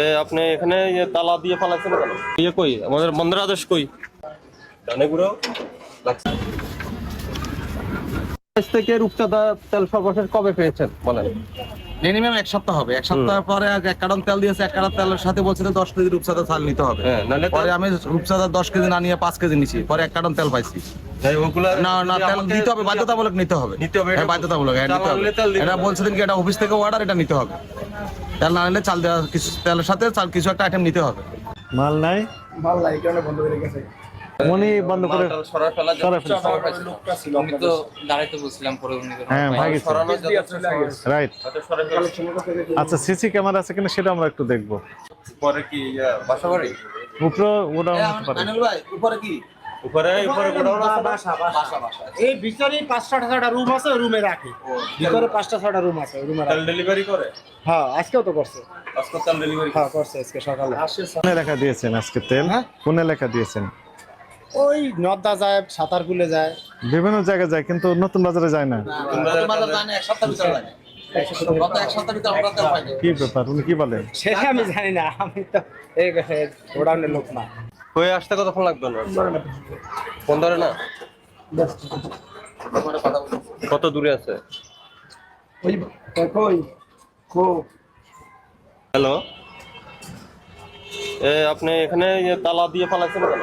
এ আপনি এখানে তালা দিয়ে ফালাইছেন কেন? ইয়ে কই? আমাদের বন্ধের আদেশ কই? থেকে রূপচাঁদা তেল সর্বশেষ কবে পেয়েছেন? বলেন। মিনিমাম এক সপ্তাহ হবে। এক সপ্তাহ পরে এক তেল দিয়েছে এক তেলের সাথে বলছে দশ কেজি চাল নিতে হবে। হ্যাঁ পরে আমি রূপসাদা দশ কেজি না নিয়ে পাঁচ কেজি নিছি পরে এক কার্টন তেল পাইছি। না না তেল আমাকে- হবে বাধ্যতামূলক নিতে হবে। নিতে হবে, হ্যাঁ এটা- বাধ্যতামূলক হ্যাঁ নিতে হবে। এটা বলছে দিন কি এটা অফিস থেকে অর্ডার এটা নিতে হবে। তেল না নিলে চাল দেওয়া কিছু তেলের সাথে চাল কিছু একটা আইটেম নিতে হবে। মাল নাই? বন্ধ করে মালটাল সরায় ফেলা যাবে। সরাই ফেলছে। আমি তো দাঁড়াইতে বলছিলাম পরে উনি তো হ্যাঁ। আচ্ছা সিসি ক্যামেরা আছে কিনা সেটা আমরা একটু দেখব। পরে কি বাসা বাড়ি ওটা উপরে কি? উপরে উপরে গোডাউন আছে না? এই ভিতরে পাঁচটা ছটা রুম আছে রুমে রাখি। ভিতরে পাঁচটা ছটা রুম আছে রুমে তেল ডেলিভারি করে? হ্যাঁ আজকেও তো করছে। আজকে তেল ডেলিভারি হ্যাঁ করছে। আজকে সকালে। কোন এলাকা দিয়েছেন আজকে তেল? হ্যাঁ? কোন এলাকা দিয়েছেন? ওই নদা যায় সাঁতার কুলে যায়। বিভিন্ন জায়গায় যায় কিন্তু নতুন বাজারে যায় না? এক সপ্তাহ ভিতরে কি ব্যাপার উনি কি বলেন? সেটা আমি জানি না আমি তো গোডাউনের লোক না। হয়ে আসতে কতক্ষণ লাগবে না ফোন ধরে না? কত দূরে আছে? হ্যালো। এ আপনি এখানে তালা দিয়ে ফালাইছেন কেন?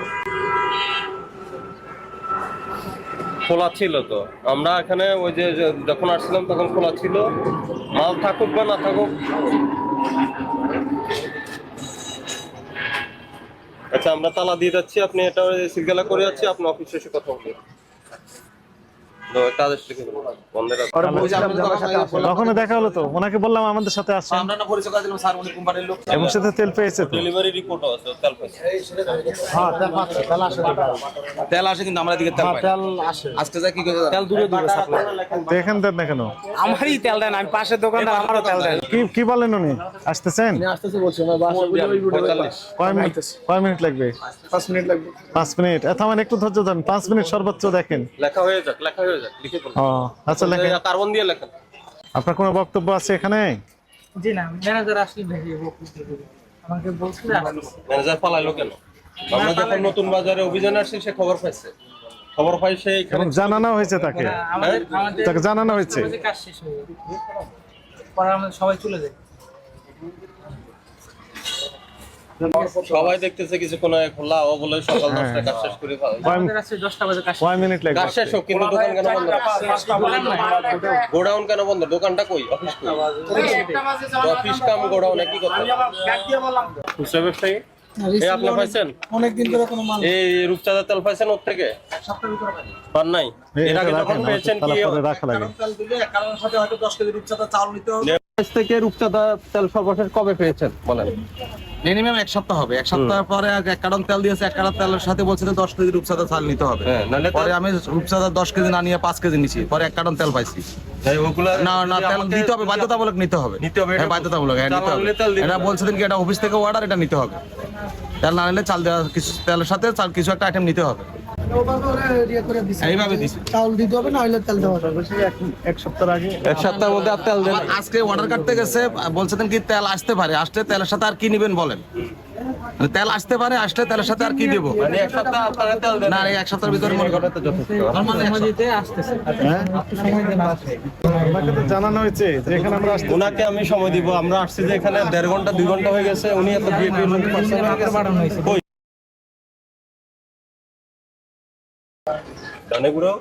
খোলা ছিল তো। আমরা এখানে ওই যে যখন আসছিলাম তখন খোলা ছিল। মাল থাকুক বা না থাকুক আচ্ছা আমরা তালা দিয়ে যাচ্ছি। আপনি এটা সিলগালা করে যাচ্ছি, আপনার অফিস এসে কথা বলবেন দেখা হলো তো? ওনাকে বললাম আমাদের সাথে আসেন। আমরা না পরিচয় করে দিলাম স্যার উনি কোম্পানির লোক। এবং সাথে তেল পেয়েছে তো? ডেলিভারি রিপোর্টও আছে তেল পাইছে হ্যাঁ তেল পাচ্ছে তেল আসে তেল আসে কিন্তু আমরা এদিকে তেল পাই তেল আসে। আজকে যা কি করে তেল দূরে দূরে সাপ্লাই। তো দেন না কেন? আমারই তেল দেন আমি পাশের দোকানদার আমারও তেল দেন কি কি বলেন উনি? আসতেছেন? আসতেছে বাসা কয় মিনিট? কয় মিনিট লাগবে? পাঁচ মিনিট লাগবে। পাঁচ মিনিট। এত আমার একটু ধৈর্য ধরেন। পাঁচ মিনিট সর্বোচ্চ দেখেন। লেখা হয়ে যাক লেখা হয়ে যাক লিখে ও আচ্ছা লেখেন। কার্বন দিয়ে লেখেন। আপনার কোনো বক্তব্য আছে এখানে? জি না ম্যানেজার আসলে ভেবে আমাকে বলছিল ম্যানেজার পালাইলো কেন? আমরা যখন নতুন বাজারে অভিযানে আসছি সে খবর পাইছে। খবর পাই সে এখানে জানানো হয়েছে তাকে। তাকে জানানো হয়েছে। কাজ শেষ হয়ে পরে আমরা সবাই চলে যাই সবাই দেখতেছে কিছুক্ষণ খোলা ও বলে সকাল হ্যাঁ। দশটায় কাজ শেষ করে কয় দশটা কাজ মিনিট লাগবে। কাজ শেষ হোক কিন্তু দোকান কেন বন্ধ? গোডাউন কেন বন্ধ? দোকানটা কই? অফিস কই? অফিস কাম গোডাউন একই কথা খুচরা ব্যবসায়ী এই আপনি পাইছেন? অনেকদিন ধরে কোনো মাল এই রূপচাঁদা তেল পাইছেন ওর থেকে? পান নাই? এর আগে যখন পেয়েছেন কি রাখা লাগে। তেল দিলে এক সাথে হয়তো দশ কেজি রূপচাঁদা চাল নিতে হবে। থেকে রূপচাঁদা তেল সর্বশেষ কবে পেয়েছেন বলেন? মিনিমাম এক সপ্তাহ হবে। এক সপ্তাহ পরে এক কারণ তেল দিয়েছে এক কারণ তেলের সাথে বলছে যে দশ কেজি রূপসাদা চাল নিতে হবে। হ্যাঁ পরে আমি রূপসাদা দশ কেজি না নিয়ে পাঁচ কেজি নিছি পরে এক কারণ তেল পাইছি। না না তেল আমাকে- হবে বাধ্যতামূলক নিতে হবে। নিতে হবে, হ্যাঁ বাধ্যতামূলক হ্যাঁ নিতে হবে। এটা। কি এটা অফিস থেকে অর্ডার এটা নিতে হবে। তেল না নিলে চাল দেওয়া কিছু তেলের সাথে চাল কিছু একটা আইটেম নিতে হবে। এইভাবে দিছি। চাউল দিতে হবে না হলে তেল দেওয়া যাবে। এক সপ্তাহ আগে। এক সপ্তাহের মধ্যে আর তেল দেন। আজকে অর্ডার কাটতে গেছে বলছে কি তেল আসতে পারে। আসতে তেলের সাথে আর কি নিবেন বলেন? মানে তেল আসতে পারে আসলে তেলের সাথে আর কি দেবো? মানে এক সপ্তাহ আপনারা তেল দেন। না এক সপ্তাহের ভিতরে মনে করেন তো যথেষ্ট। মাঝামাঝিতে আসতেছে। হ্যাঁ? সময় দেন। আসতে। তো জানানো হয়েছে যে এখানে আমরা আসতে ওনাকে আমি সময় দিব। আমরা আসছি যে এখানে দেড় ঘণ্টা দুই ঘণ্টা হয়ে গেছে। উনি এত গুড়ো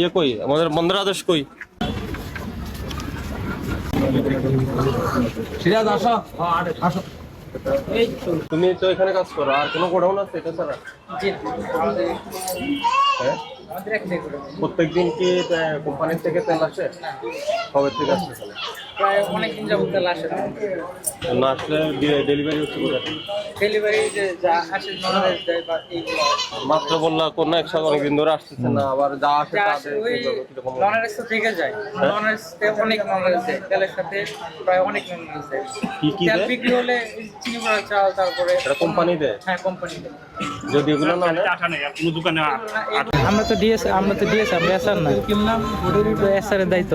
ইয়ে কই? আমাদের বন্ধের আদেশ কই? সিরাজ আসো। এই তুমি তো এখানে কাজ করো আর কোনো গোডাউন আছে এটা ছাড়া? হ্যাঁ। প্রত্যেকদিন কি কোম্পানির থেকে তেল আসে? কবে থেকে আসছে প্রায় অনেকদিন যাবত তেল আসে না। না আসলে ডেলিভারি হচ্ছে কোথায়? ডেলিভারি যে যা আসে নলেজ দেয় বা এইগুলো মাত্র বললা কোন অনেকদিন ধরে আসতেছে না আবার যা আসে তা কীরকম নলেজ তো থেকে যায়। নলেজ অনেক নলেজ দেয়। তেলের সাথে প্রায় অনেক নলেজ দেয়। কি কি তেল বিক্রি হলে চিনি চাল তারপরে এটা কোম্পানি দেয়? হ্যাঁ কোম্পানি দেয়। যদি এগুলো না নেয়? আমরা তো ডিএস আমরা তো ডিএস আমরা এসআর না। কিনলাম এসআর এর দায়িত্ব।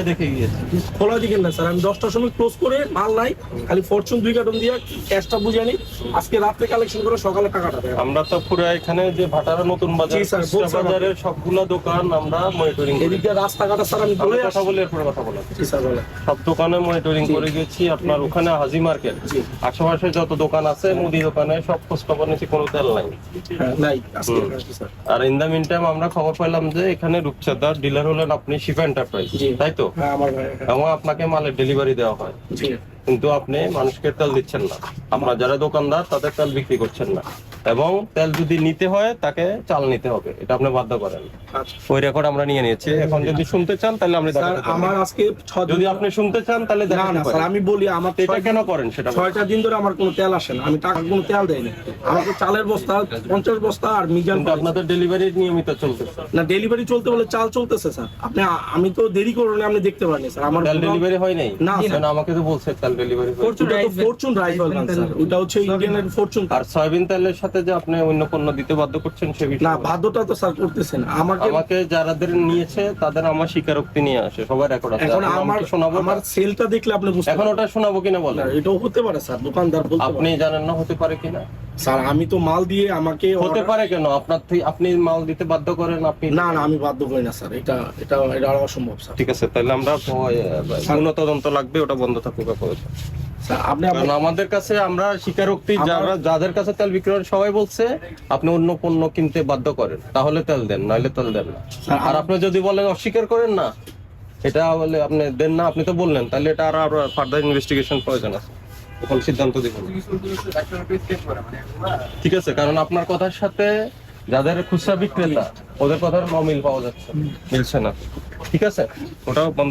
খোলায় দেখে গিয়েছে। খোলা না স্যার। আমি দশটার সময় ক্লোজ করে মাল নাই খালি ফরচুন দুই কার্টন দিয়ে ক্যাশটা বুঝে আনি। আজকে রাত্রে কালেকশন করে সকালে টাকাটা দেয়। আমরা তো পুরো এখানে যে ভাটারা নতুন বাজার বাজারের সবগুলো দোকান আমরা মনিটরিং এদিকে রাস্তাঘাটা স্যার আমি বলে কথা বলে এরপরে কথা বলা স্যার সব দোকানে মনিটরিং করে গেছি আপনার ওখানে হাজি মার্কেট। আশেপাশে যত দোকান আছে মুদি দোকানে সব খোঁজ খবর নিয়েছি কোনো তেল নাই। হ্যাঁ, আর ইন দ্য মিন টাইম আমরা খবর পেলাম যে এখানে রূপচাঁদার ডিলার হলেন আপনি শিফা এন্টারপ্রাইজ। তাই তো? এবং আপনাকে মালের ডেলিভারি দেওয়া হয়। কিন্তু আপনি মানুষকে তেল দিচ্ছেন না। আপনার যারা দোকানদার তাদের তেল বিক্রি করছেন না। এবং তেল যদি নিতে হয় তাকে চাল নিতে হবে। এটা আপনি বাধ্য করেন। আচ্ছা। ওই রেকর্ড আমরা নিয়ে নিয়েছি। এখন যদি শুনতে চান তাহলে আমরা স্যার দেখাতে পারি। আমার আজকে যদি আপনি শুনতে চান তাহলে না না স্যার আমি বলি আমার এটা কেন করেন সেটা। ছয়টা দিন ধরে আমার কোনো তেল আসে না। আমি টাকা কোনো তেল দেয় না। আমাকে চালের বস্তা পঞ্চাশ বস্তা আর মিজান আপনাদের ডেলিভারি নিয়মিত চলতেছে না ডেলিভারি চলতে বলে চাল চলতেছে স্যার। আপনি আমি তো দেরি করলে আপনি দেখতে পারেন স্যার। আমার তেল ডেলিভারি হয় নাই? না, স্যার। আমাকে তো বলছে তেল ডেলিভারি ফরচুন রাইস স্যার। ওটা হচ্ছে ইন্ডিয়ানের ফরচুন আর সয়াবিন তেলের সাথে যে আপনি অন্য পণ্য দিতে বাধ্য করছেন সে বিষয়ে না বাধ্যটা তো স্যার করতেছেন। আমাকে আমাকে যারাদের নিয়েছে তাদের আমার স্বীকারোক্তি নিয়ে আসে। সবার রেকর্ড আছে। এখন আমার শোনাবো? আমার সেলটা দেখলে আপনি বুঝতে এখন ওটা শোনাবো কিনা বলেন? এটাও হতে পারে স্যার দোকানদার বলতে আপনি জানেন না হতে পারে কিনা? স্যার আমি তো মাল দিয়ে আমাকে হতে পারে কেন? আপনার থেকে আপনি মাল দিতে বাধ্য করেন আপনি না না আমি বাধ্য করি না স্যার এটা এটা এটা অসম্ভব স্যার ঠিক আছে তাহলে আমরা তদন্ত লাগবে ওটা বন্ধ থাকুক আপাতত। আপনি কারণ আমাদের কাছে আমরা স্বীকারোক্তি যারা যাদের কাছে তেল বিক্রি করেন সবাই বলছে আপনি অন্য পণ্য কিনতে বাধ্য করেন। তাহলে তেল দেন নাহলে তেল দেন না। আর আপনি যদি বলেন অস্বীকার করেন না এটা বলে আপনি দেন না আপনি তো বললেন তাহলে এটা আর আরও ফার্দার ইনভেস্টিগেশন প্রয়োজন আছে। তখন সিদ্ধান্ত দিবেন ঠিক আছে কারণ আপনার কথার সাথে যাদের খুচরা বিক্রেতা ওদের কথার অমিল পাওয়া যাচ্ছে মিলছে না। ঠিক আছে ওটাও বন্ধ